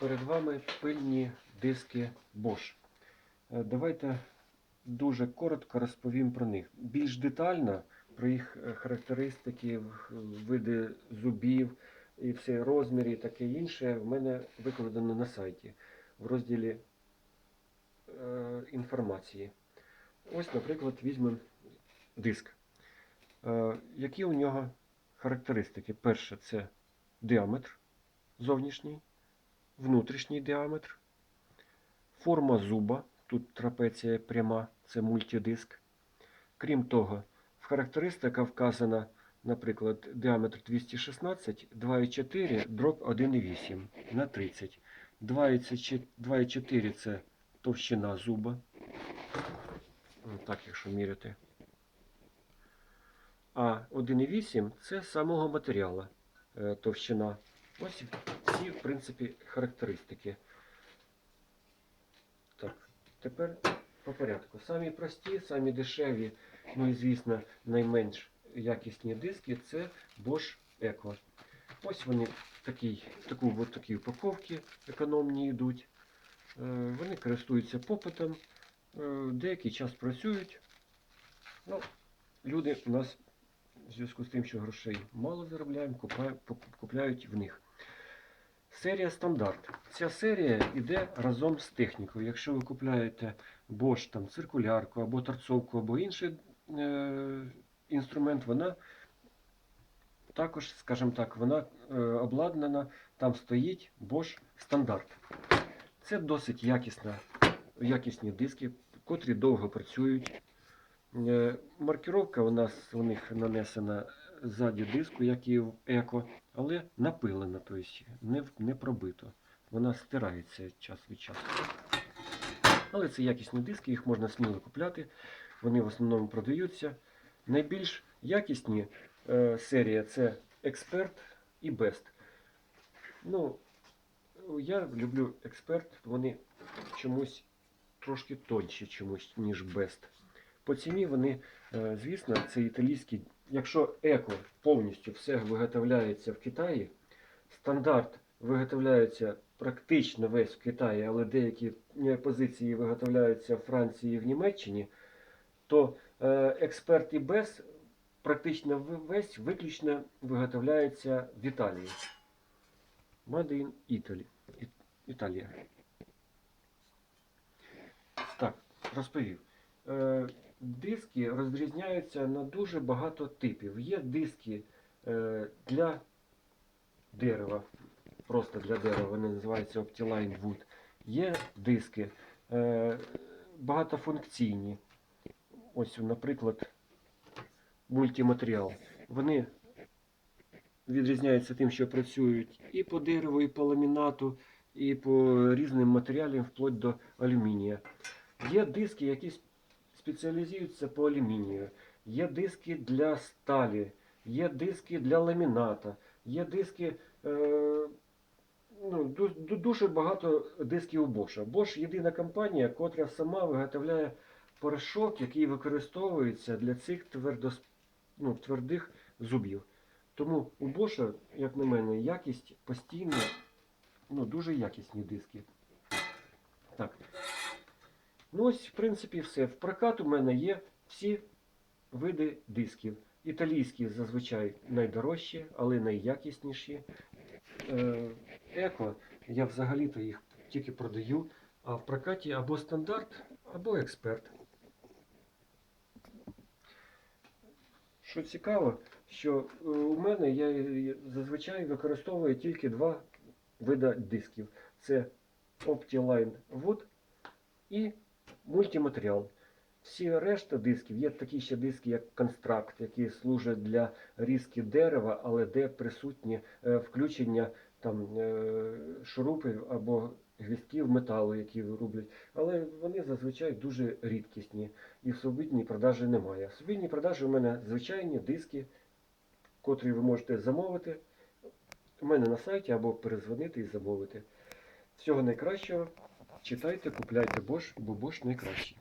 перед вами пильні диски Bosch. Е, Давайте дуже коротко розповім про них. Більш детально про їх е, характеристики, види зубів і все розміри і таке інше в мене викладено на сайті в розділі е, інформації. Ось, наприклад, візьмемо диск. Які у нього характеристики? Перше це діаметр зовнішній, внутрішній діаметр, форма зуба, тут трапеція пряма, це мультидиск. Крім того, в характеристиках вказано, наприклад, діаметр 216, 2,4, дроб 1,8 на 30. 2,4 це товщина зуба. Так, якщо міряти. А 1,8 це самого матеріалу е, товщина. Ось всі, в принципі, характеристики. Так, тепер по порядку. Самі прості, самі дешеві, ну і звісно, найменш якісні диски це Bosch Eco. Ось вони в такій, таку, в такій упаковці економні йдуть. Е, Вони користуються попитом, е, деякий час працюють. Ну, люди у нас в зв'язку з тим, що грошей мало заробляємо, купляють в них. Серія стандарт. Ця серія йде разом з технікою. Якщо ви купляєте Bosch, там, циркулярку або торцовку, або інший е, інструмент, вона також, скажімо так, вона е, обладнана, там стоїть Bosch стандарт. Це досить якісна, якісні диски, котрі довго працюють. Е, у нас у них нанесена ззаді диску, як і в еко, але напилена, тобто не, не пробито. Вона стирається час від часу. Але це якісні диски, їх можна сміло купляти. Вони в основному продаються. Найбільш якісні е, серія це Expert і Best. Ну, я люблю Expert, вони чомусь трошки тонші чомусь, ніж Best. По ціні вони, е, звісно, це італійські. Якщо еко повністю все виготовляється в Китаї, стандарт виготовляється практично весь в Китаї, але деякі е, позиції виготовляються в Франції і в Німеччині, то е, експерт і без практично весь виключно виготовляється в Італії. Made Italy. Італія. Так, розповів. Диски розрізняються на дуже багато типів. Є диски е, для дерева, просто для дерева, вони називаються Optiline Wood. Є диски е, багатофункційні. Ось, наприклад, мультиматеріал. Вони відрізняються тим, що працюють і по дереву, і по ламінату, і по різним матеріалам, вплоть до алюмінія. Є диски, які спеціалізуються по алюмінію, є диски для сталі, є диски для ламіната, є диски. Е, ну, ду- ду- дуже багато дисків у Bosch. Bosch єдина компанія, котра сама виготовляє порошок, який використовується для цих твердос, ну, твердих зубів. Тому у Bosch, як на мене, якість постійно, ну, дуже якісні диски. Так. Ну ось, в принципі, все. В прокат у мене є всі види дисків. Італійські зазвичай найдорожчі, але найякісніші. Е, Еко, я взагалі-то їх тільки продаю, а в прокаті або стандарт, або експерт. Що цікаво, що е, у мене я зазвичай використовую тільки два види дисків. Це Optiline Wood і мультиматеріал. Всі решта дисків, є такі ще диски, як констракт, які служать для різки дерева, але де присутні е, включення там, е, шурупів або гвістків металу, які роблять. Але вони зазвичай дуже рідкісні і в свобідній продажі немає. В свобідній продажі у мене звичайні диски, котрі ви можете замовити у мене на сайті або перезвонити і замовити. Всього найкращого. Читайте, купляйте Bosch, бо Bosch найкращий.